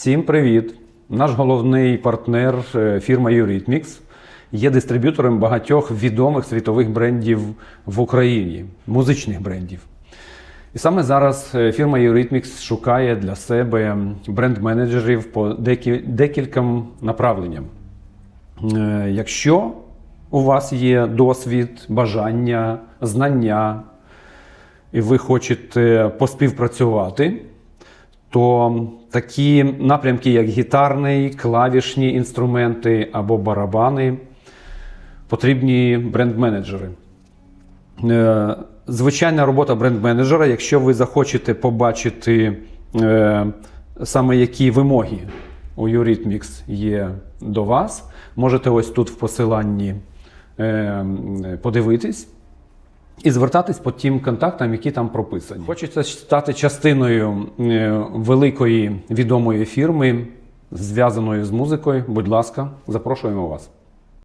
Всім привіт! Наш головний партнер е, фірма Eurythmics є дистриб'ютором багатьох відомих світових брендів в Україні, музичних брендів. І саме зараз е, фірма Eurythmics шукає для себе бренд-менеджерів по декі- декільком направленням. Е, Якщо у вас є досвід, бажання, знання, і ви хочете поспівпрацювати, то такі напрямки, як гітарний, клавішні інструменти або барабани, потрібні бренд-менеджери. Е, Звичайна робота бренд-менеджера, якщо ви захочете побачити е, саме які вимоги у Eurythmics є до вас, можете ось тут в посиланні е, подивитись і звертатись по тим контактам, які там прописані. Хочеться стати частиною е, великої відомої фірми, зв'язаної з музикою. Будь ласка, запрошуємо вас.